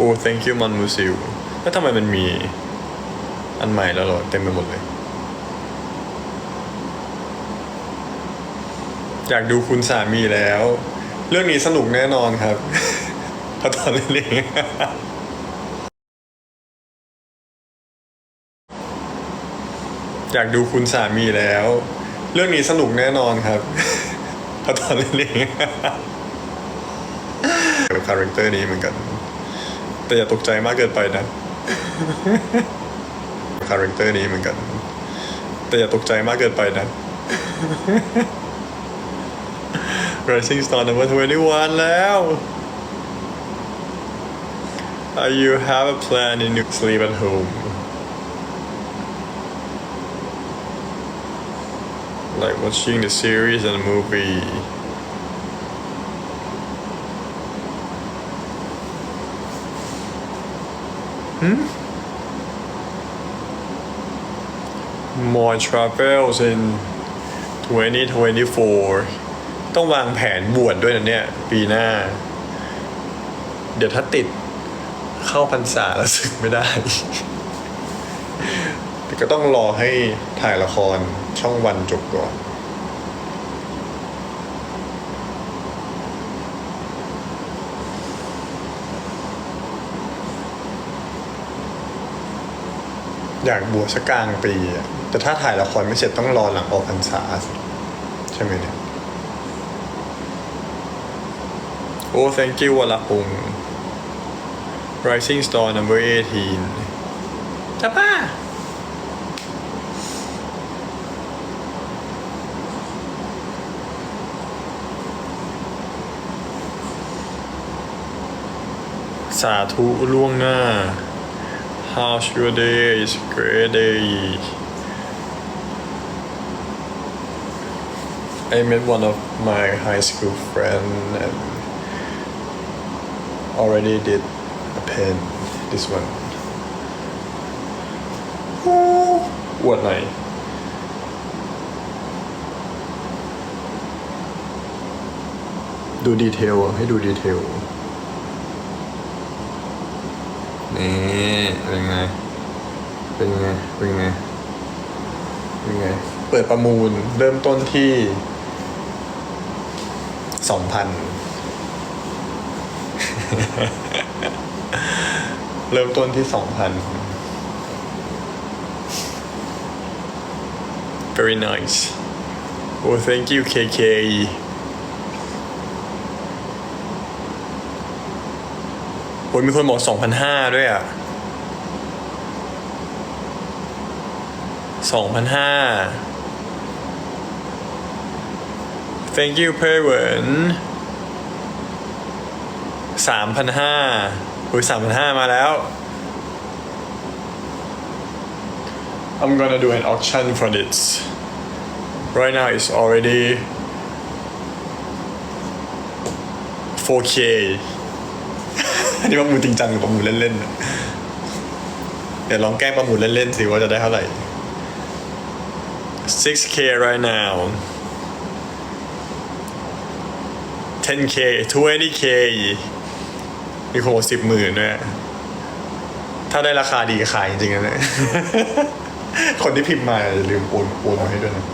โอ้ thank you มันมูซิลแล้วทำไมมันมีอันใหม่แล้วหรอ เต็มไปหมดเลย อยากดูคุณสามีแล้ว เรื่องนี้สนุกแน่นอนครับพราตอนเล่นเองอยากดูคุณสามีแล้ว เรื่องนี้สนุกแน่นอนครับพราตอนเล่นเองกับคาแรคเตอร์นี้เหมือนกัน แต่อย่าตกใจมากเกินไปนะคาแรคเตอร์นี้เหมือนกัน แต่อย่าตกใจมากเกินไปนะ Rising Star number 21 แล้ว Are you have a plan in to sleep at home like watching the series and movie more travels in 2024 ต้องวางแผนบวชดด้วยนะเนี่ย ปีหน้า เดี๋ยวถ้าติดเข้าพรรษาแล้วสึกไม่ได้ แต่ก็ต้องรอให้ถ่ายละครช่องวันจบก่อนอยากบวชสักกลางปีอะ แต่ถ้าถ่ายละครไม่เสร็จต้องรอหลังออกพรรษาสิใช่ไหมเนี่ย โอ้ thank you วละพง Rising Star number 18จ้าป้าสาธุล่วงหน้า How's your day? It's a great day. I met one of my high school friend and already did a pen. This one. อวดไหนอยดูดีเทลอะให้ดูดีเทล นี่ เป็นไง เป็นไง เป็นไง เป็นไง เปิดประมูลเริ่มต้นที่ สองพันเริ่มต้นที่สองพัน very nice well thank you KK โอ้ยมีคนบอกสองพันห้าด้วยอะสองพันห้า thank you เพเวินสามพันห้าโอ้ยสามพันห้ามาแล้ว I'm gonna do an auction for this right now it's already 4k อันนี้ประมูลจริงจังหรือประมูลเล่นๆน่ะเดี๋ยวลองแกล้งประมูลเล่นๆสิว่าจะได้เท่าไหร่ 6k right now 10k 20k มีคนบอกสิบหมื่นด้วยถ้าได้ราคาดีขายจริงๆนะเนี่ยคนที่พิมพ์มาอย่าลืมโอนโอนมาให้ด้วยนะ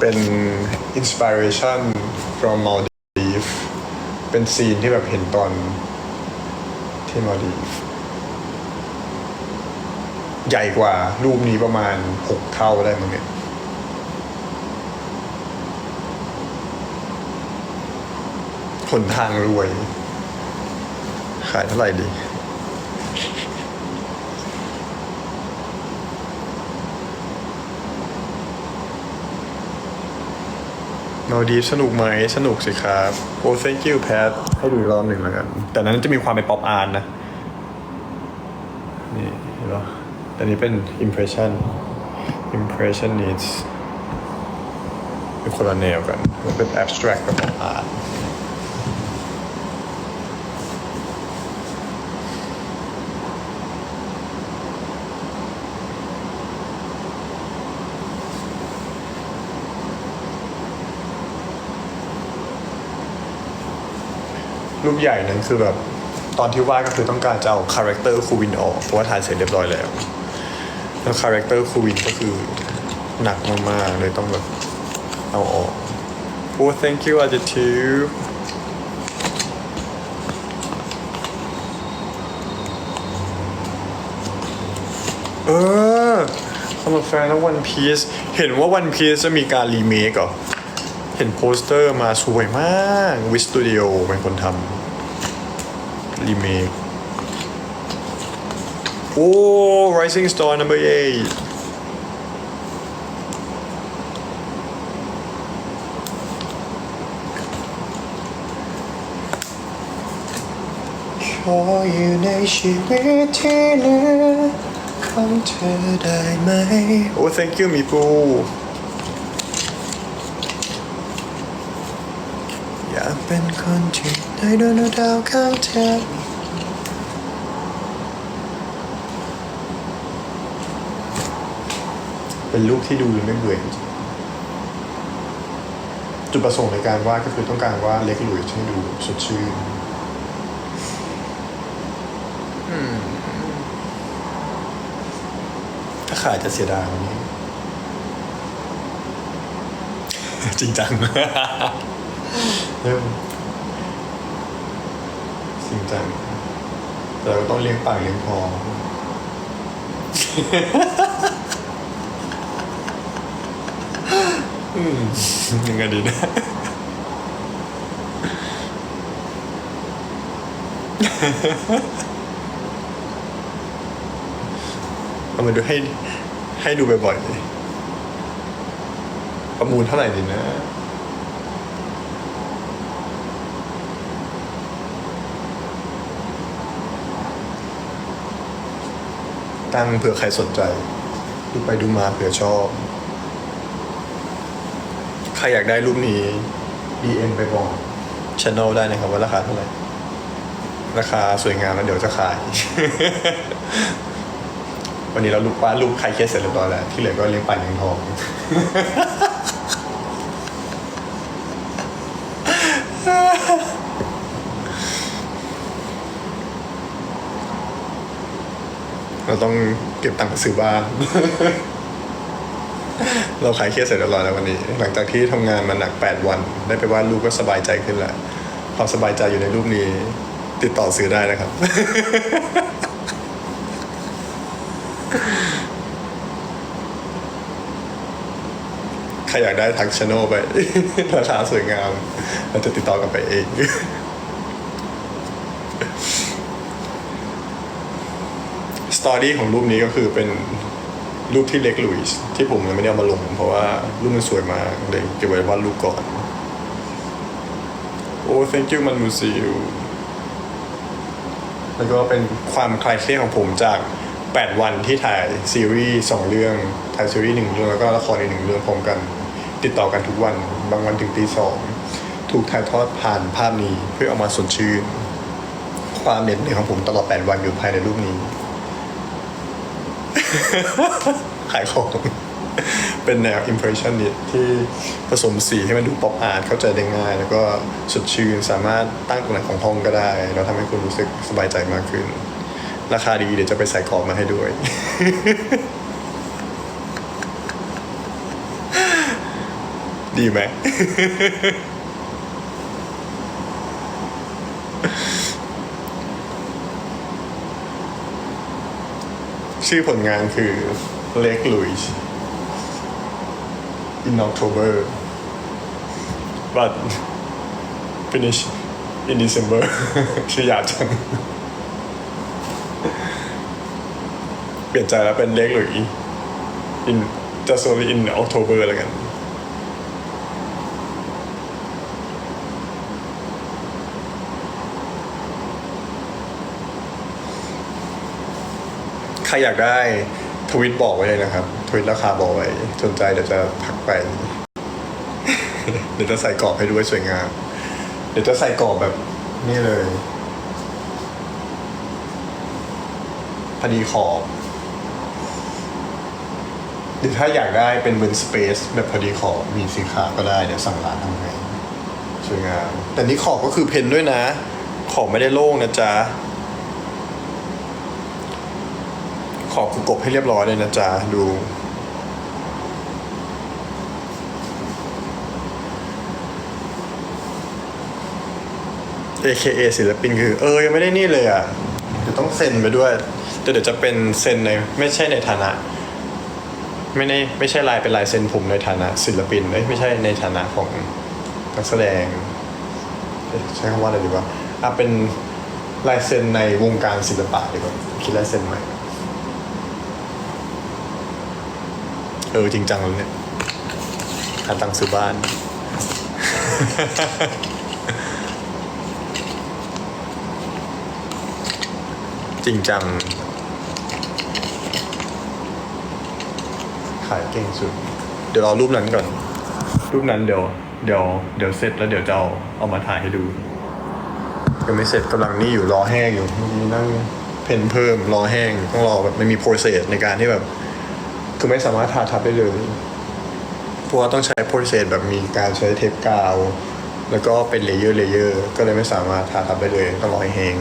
เป็น inspiration from Maldives เป็นซีนที่แบบเห็นตอนที่มาดีใหญ่กว่ารูปนี้ประมาณหกเท่าได้มั้งเนี่ยหนทางรวย ขายเท่าไหร่ดี มาดีฟสนุกไหมสนุกสิครับโอ้ thank you แพทให้ดูอีกรอบหนึ่งแล้วกัน แต่นั้นจะมีความเป็นป๊อปอาร์ตนะ นี่เห็นปะแต่นี้เป็น impression impression needs เป็นคนละแนวกันมันเป็น abstract กับ pop art รู รูปใหญ่นั้นคือแบบตอนที่วาดก็คือต้องการจะเอาคาแรคเตอร์คูวินออกเพราะว่าถ่ายเสร็จเรียบร้อยแล้วแล้วคาแรคเตอร์คูวินก็คือหนักมากๆเลยต้องแบบเอาออกโอ้ thank you อาจจะทิวเออสำหรับแฟนแล้ววันพีซเห็นว่าวันพีซจะมีการรีเมคเหรอ เห็นโปสเตอร์มาสวยมากวิสตูดิโอเป็นคนทำรีเมคโอ้ Rising Star number 8ขออยู่ในชีวิตที่เหลือของเธอได้ไหม โอ้ thank you มีปู อยากเป็นคนที่ได้โดนดาวข้างเธอเป็นรูปที่ดูแล้วไม่เบื่อจริงๆจุดประสงค์ในการวาดก็คือต้องการว่าดเล็กหลุยส์ให้ดูสดชื่นถ้าขายจะเสียดายวันนี้ จริงจัง เริ่มจริงจังแต่เราต้องเลี้ยงปากเลี้ยงคออืมยังไงดีนะเอามาดูให้ให้ดูบ่อยๆเลยประมูลเท่าไหร่ดีนะ ตั้งเผื่อใครสนใจ ดูไปดูมาเผื่อชอบ ใครอยากได้รูปนี้ DM ไปบอกช anel ได้นะครับว่าราคาเท่าไหร่ ราคาสวยงามแล้วเดี๋ยวจะขาย วันนี้เราลูกวาดรูปใครเคสเสร็จเรียบร้อยแล้ว ที่เหลือก็เลี้ยงป่าเลี้ยงทอง เราต้องเก็บตังค์ซื้อบ้าน เราขายเคสเสร็จเรียบร้อยแล้ววันนี้ หลังจากที่ทำงานมาหนัก 8 วัน ได้ไปวาดรูปก็สบายใจขึ้นแล้วความสบายใจอยู่ในรูปนี้ ติดต่อซื้อได้นะครับ ใครอยากได้ทักชโนไปราคาสวยงาม เราจะติดต่อกลับไปเอง สตอรี่ของรูปนี้ก็คือเป็นรูปที่เล็กหลุยส์ที่ผมยังไม่ได้เอามาลง เพราะว่ารูปมันสวยมากเลยเก็บไว้วาดรูปก่อน โอ้ thank you มันมูซิลแล้วก็เป็นความคลายเครียดของผมจาก 8 วันที่ถ่ายซีรีส์สองเรื่อง ถ่ายซีรีส์หนึ่งเรื่องแล้วก็ละครอีกหนึ่งเรื่องพร้อมกัน ติดต่อกันทุกวัน บางวันถึงตีสองถูกถ่ายทอดผ่านภาพนี้เพื่อเอามาสดชื่น ความเหน็ดเหนื่อยของผมตลอด 8 วันอยู่ภายในรูปนี้ ขายของ เป็นแนว impression นิที่ผสมสีให้มันดูป๊อปอาร์ตเข้าใจได้ง่าย แล้วก็สดชื่นสามารถตั้งตรงไหนของห้องก็ได้ แล้วทำให้คุณรู้สึกสบายใจมากขึ้น ราคาดีเดี๋ยวจะไปใส่ของมาให้ด้วยดีไหม ชื่อผลงานคือเล็กลุย in October but finish in December ชื่อยาวจังเปลี่ยนใจแล้วเป็นเล็กหรือ in just only in October แล้วกัน ใครอยากได้ทวิตบอกไว้เลยนะครับ ทวิตราคาบอกไว้สนใจเดี๋ยวจะทักไป เดี๋ยวจะใส่กรอบให้ด้วยสวยงาม เดี๋ยวจะใส่กรอบแบบนี่เลยพอดีขอบหรือถ้าอยากได้เป็นเหมือนสเปซแบบพอดีขอบมีสีขาวก็ได้ เดี๋ยวสั่งร้านทำให้สวยงาม แต่นี่ขอบก็คือเพนด้วยนะ ขอบไม่ได้โล่งนะจ๊ะ ขอบคือกบให้เรียบร้อยเลยนะจ๊ะ ดู AKA ศิลปินคือเออ ยังไม่ได้นี่เลยอะ เดี๋ยวต้องเซ็นไปด้วยแต่เดี๋ยวจะเป็นเซ็นในไม่ใช่ในฐานะ ไม่ในไม่ใช่ลายเป็นลายเซ็นผมในฐานะ ศิลปินเอ้ยไม่ใช่ในฐานะของนักแสดง ใช้คำว่าอะไรดีวะอะเป็นลายเซ็นในวงการศิลปะดีกว่าคิดลายเซ็นใหม่ เออจริงจังเลยเนี่ยหาตังค์ซื้อบ้าน จริงจัง ขายเก่งสุด เดี๋ยวรอรูปนั้นก่อน รูปนั้นเดี๋ยว เดี๋ยว เดี๋ยวเสร็จแล้วเดี๋ยวจะเอาเอามาถ่ายให้ดู ยังไม่เสร็จกำลังนี่อยู่รอแห้งอยู่มีนั่งเพนเพิ่มรอแห้งต้องรอแบบไม่มีโปรเซสในการที่แบบ คือไม่สามารถทาทับได้เลยเพราะว่าต้องใช้โปรเซสแบบมีการใช้เทปกาว แล้วก็เป็นเลเยอร์เลเยอร์ก็เลยไม่สามารถทาทับได้เลยต้องรอให้แห้ง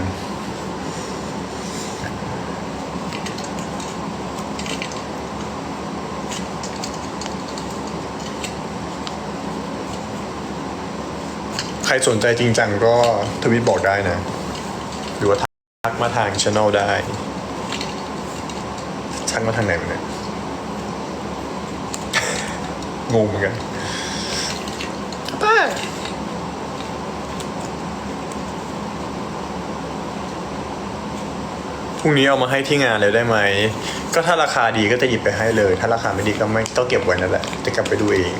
ใครสนใจจริงจังก็ทวิตบอกได้นะ หรือว่าทักมาทางช anel ได้ทักมาทางไหนเนี่ย งงเหมือนกันพรุ่งนี้เอามาให้ที่งานเลยได้ไหม ก็ถ้าราคาดีก็จะหยิบไปให้เลย ถ้าราคาไม่ดีก็ไม่ต้องเก็บไว้นั่นแหละ จะกลับไปดูเอง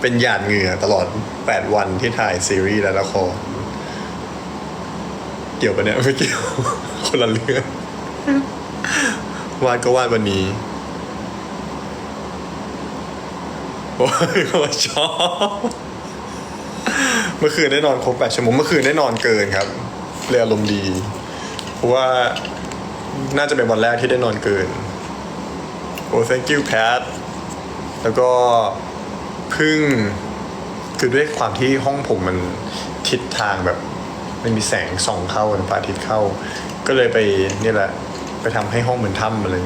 เป็นหยาดเหงื่อตลอด 8 วันที่ถ่ายซีรีส์และละคร เกี่ยวปะเนี่ยไม่เกี่ยว คนละเรื่อง วาดก็วาดวันนี้โอ้ยเขาชอบเมื่อคืนได้นอนครบแปดชั่วโมงเมื่อคืนได้นอนเกินครับเลยอารมณ์ดี เพราะว่าน่าจะเป็นวันแรกที่ได้นอนเกิน โอ้ thank you Pat แล้วก็พึ่งคือด้วยความที่ห้องผมมันทิศทางแบบไม่มีแสงส่องเข้าพระอาทิตย์เข้า ก็เลยไปนี่แหละ ไปทำให้ห้องเหมือนถ้ำมาเลย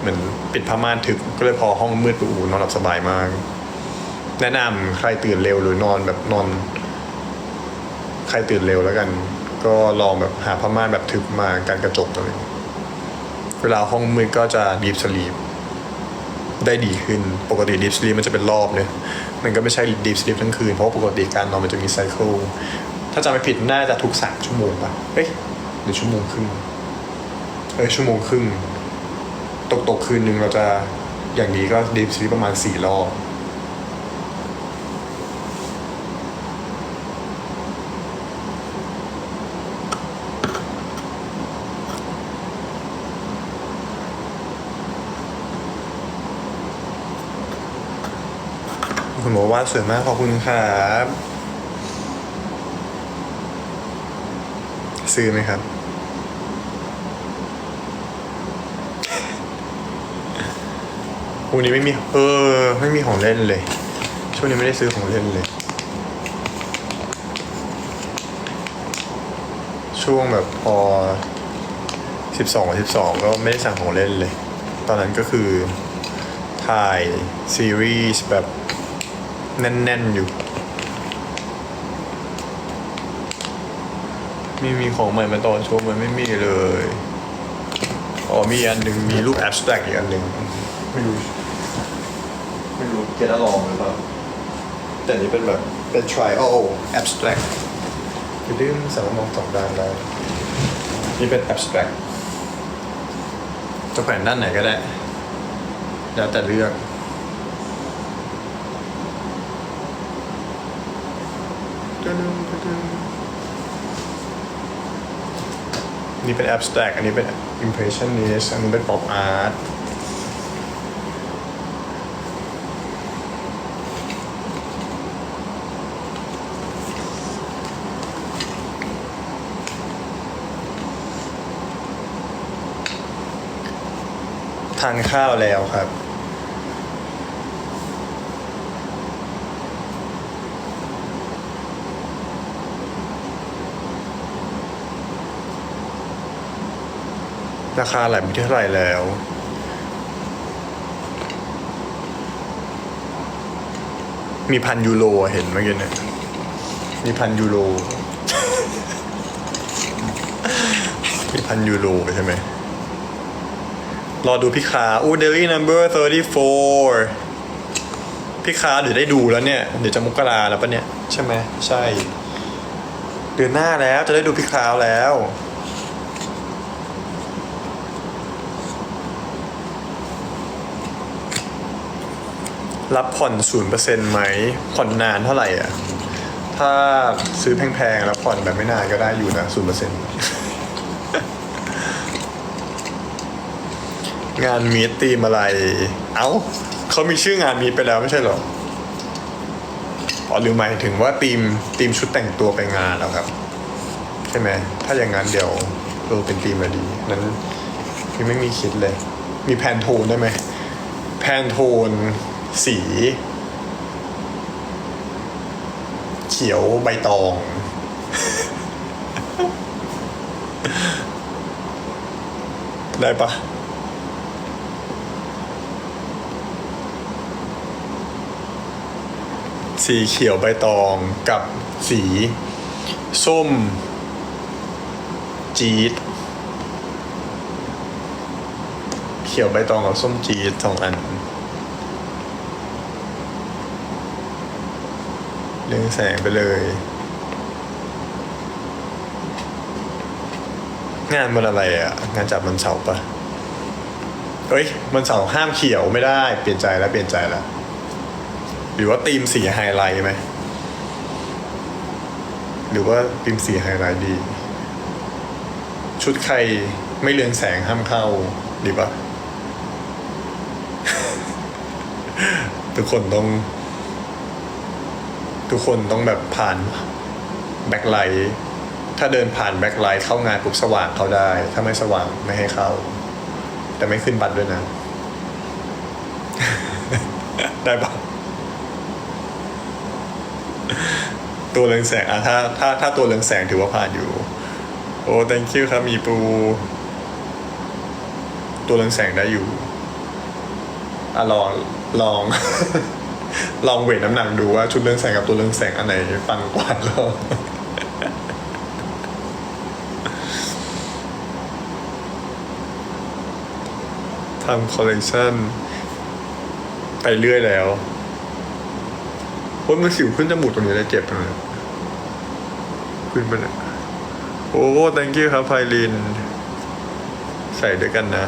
เหมือนปิดผ้าม่านทึบก็เลยพอห้องมืดปุ๊บอู้นอนหลับสบายมาก แนะนำใครตื่นเร็วหรือนอนแบบนอน ใครตื่นเร็วแล้วกัน ก็ลองแบบหาผ้าม่านแบบทึบมากันกระจกเลยเวลาห้องมืดก็จะดีฟสลีปได้ดีขึ้น ปกติดีฟสลีปมันจะเป็นรอบเนี่ย มันก็ไม่ใช่ดีฟสลีปทั้งคืน เพราะปกติการนอนมันจะมีไซเคิล ถ้าจำไม่ผิดน่าจะทุกสามชั่วโมงป่ะเอ้ยหรือชั่วโมงครึ่ง ออชั่วโมงครึ่ง ตกตกคืนหนึ่งเราจะอย่างนี้ก็ดีฟสลีปประมาณสี่รอบคุณบอกว่าสวยมากขอบคุณครับ ซื้อไหมครับ วันนี้ไม่มี เออ ไม่มีของเล่นเลย ช่วงนี้ไม่ได้ซื้อของเล่นเลย ช่วงแบบพอสิบสองสิบสองก็ไม่ได้สั่งของเล่นเลย ตอนนั้นก็คือถ่ายซีรีส์แบบแน่น ๆ อยู่ มีมีของใหม่มาตอนโชว์มันไม่มีเลย อ๋อมีอันหนึ่งมีรูปแอบสแตรกอีกอันหนึ่งไม่รู้ ไม่รู้เกตลองหรือเปล่าแต่นี้เป็นแบบเป็น trial abstract คือดื้มสามารถมองสองด้านได้นี่เป็น abstract จะแขวนด้านไหนก็ได้ แล้วแต่เลือกนี่เป็น abstract อันนี้เป็น impressionist อันนี้เป็น pop art ทานข้าวแล้วครับ ราคาไหลไปที่เท่าไหร่แล้วมีพันยูโรเห็นเมื่อกี้เนี่ย มีพันยูโร มีพันยูโรใช่ไหม รอดูพี่คาอู้เดลี่นัมเบอร์ 34 พี่คาเดี๋ยวได้ดูแล้วเนี่ย เดี๋ยวจะมุกราแล้วปะเนี่ย ใช่ไหมใช่ เดือนหน้าแล้วจะได้ดูพี่คาวแล้วรับผ่อนศูนเปอร์เซ็นต์ไหม ผ่อนนานเท่าไหร่อะ ถ้าซื้อแพงๆ แล้วผ่อนแบบไม่นานก็ได้อยู่นะศูนเปอร์เซ็นต์ งานมีตตีมอะไร เอ้าเขามีชื่องานมีไปแล้วไม่ใช่หรออ๋อหรือหมายถึงว่าทีมทีมชุดแต่งตัวไปงานแล้วครับ ใช่ไหม ถ้าอย่างนั้นเดี๋ยวเออเป็นทีมอะดี นั้นยังไม่มีคิดเลย มีแพนโทนได้ไหม แพนโทน สี เขียวใบตอง ได้ปะ สีเขียวใบตองกับสี ส้ม จี๊ด เขียวใบตองกับส้มจี๊ดสองอัน เรื่องแสงไปเลย งานมันอะไรอะ งานจับมันเสาร์ปะเอ้ยมันเสาร์ห้ามเขียวไม่ได้ เปลี่ยนใจแล้วเปลี่ยนใจแล้ว รือว่าธีมสีไฮไลท์ไหม หรือว่าธีมสีไฮไลท์ดี ชุดใครไม่เรืองแสงห้ามเข้าดีปะทุกคนต้อง ทุกคนต้องแบบผ่านแบ็คไลท์ถ้าเดินผ่านแบ็คไลท์เข้างานปุ๊บสว่างเข้าได้ ถ้าไม่สว่างไม่ให้เข้า แต่ไม่ขึ้นบัตรด้วยนะ ได้ปะ ตัวเรืองแสงอะถ้าถ้าถ้าตัวเรืองแสงถือว่าผ่านอยู่ โอ้ thank you ครับมีปู ตัวเรืองแสงได้อยู่อะลองลอง ลองเวทน้ำหนักดูว่าชุดเรืองแสงกับตัวเรืองแสงอันไหนปังกว่าก็ทำคอลเลกชันไปเรื่อยแล้ว พ้นมันสิวขึ้นจมูกตรงนี้เลยเจ็บเลยขึ้นไปเลยโอ้ thank you ครับไพลิน ใส่ด้วยกันนะ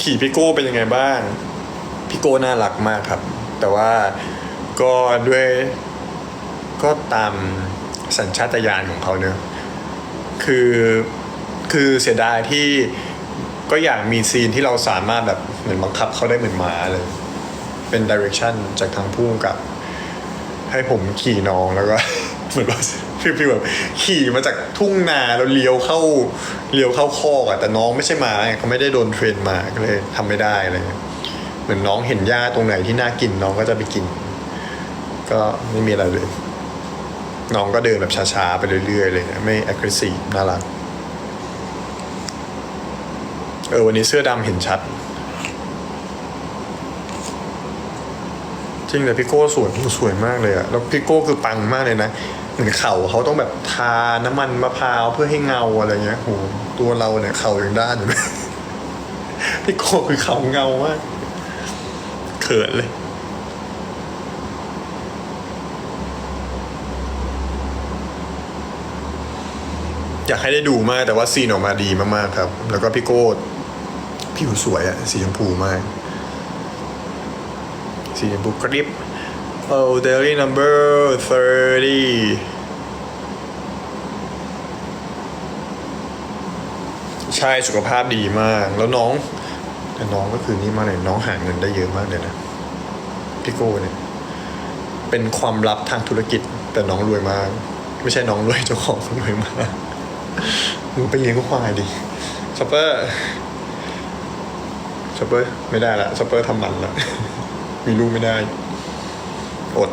ขี่พี่โก้เป็นยังไงบ้าง พี่โก้น่ารักมากครับ แต่ว่าก็ด้วยก็ตามสัญชาตญาณของเขาเนอะคือคือเสียดายที่ก็อยากมีซีนที่เราสามารถแบบเหมือนบังคับเขาได้เหมือนหมาเลย เป็นดิเรกชันจากทางผู้กำกับ ให้ผมขี่น้องแล้วก็ เหมือนว่าพี่พี่แบบขี่มาจากทุ่งนาแล้วเลี้ยวเข้าเลี้ยวเข้าคอกอะแต่น้องไม่ใช่มาไงเขาไม่ได้โดนเทรนมาก็เลยทำไม่ได้อะไรเงี้ยเหมือนน้องเห็นหญ้าตรงไหนที่น่ากินน้องก็จะไปกิน ก็ไม่มีอะไรเลย น้องก็เดินแบบช้าๆไปเรื่อยๆเลยนะไม่ aggressive น่ารักเออวันนี้เสื้อดำเห็นชัด จริงแต่พี่โก้สวยสวยมากเลยอะแล้วพี่โก้คือปังมากเลยนะเหมือนเข่าเขาต้องแบบทาน้ำมันมะพร้าวเพื่อให้เงาอะไรเงี้ยโหตัวเราเนี่ยเข่าอยังด้านอยู่เลยพี่โก้คือเข่าเงามากเขินเลยอยากให้ได้ดูมากแต่ว่าซีนออกมาดีมากๆครับ แล้วก็พี่โก้ผิวสวยอะสีชมพูมาก สีชมพูกริบ oh daily number 30ใช่สุขภาพดีมาก แล้วน้อง แต่น้องก็คือนี่มาเลยน้องหาเงินได้เยอะมากเลยนะพี่โก้เนี่ย เป็นความลับทางธุรกิจ แต่น้องรวยมาก ไม่ใช่น้องรวยเจ้าของรวยมากมึงไปเลี้ยงควายดิชอปเปอร์ชอปเปอร์ไม่ได้ละชอปเปอร์ทำมันละ มีลูกไม่ได้ อด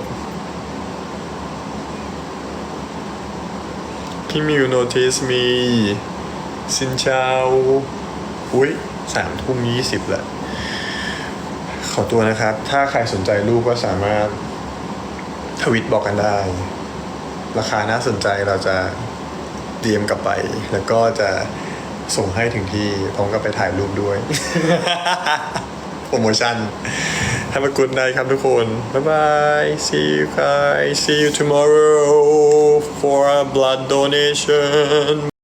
พี่มิว notice me สินเชาอุ้ยสามทุ่มยี่สิบแล้วขอตัวนะครับ ถ้าใครสนใจรูปก็สามารถทวิตบอกกันได้ ราคาน่าสนใจเราจะเตรียมกลับไป แล้วก็จะส่งให้ถึงที่พร้อมกับไปถ่ายรูปด้วย โปรโมชั่น Have a good night ครับทุกคนบ๊ายบาย see you guys see you tomorrow for a blood donation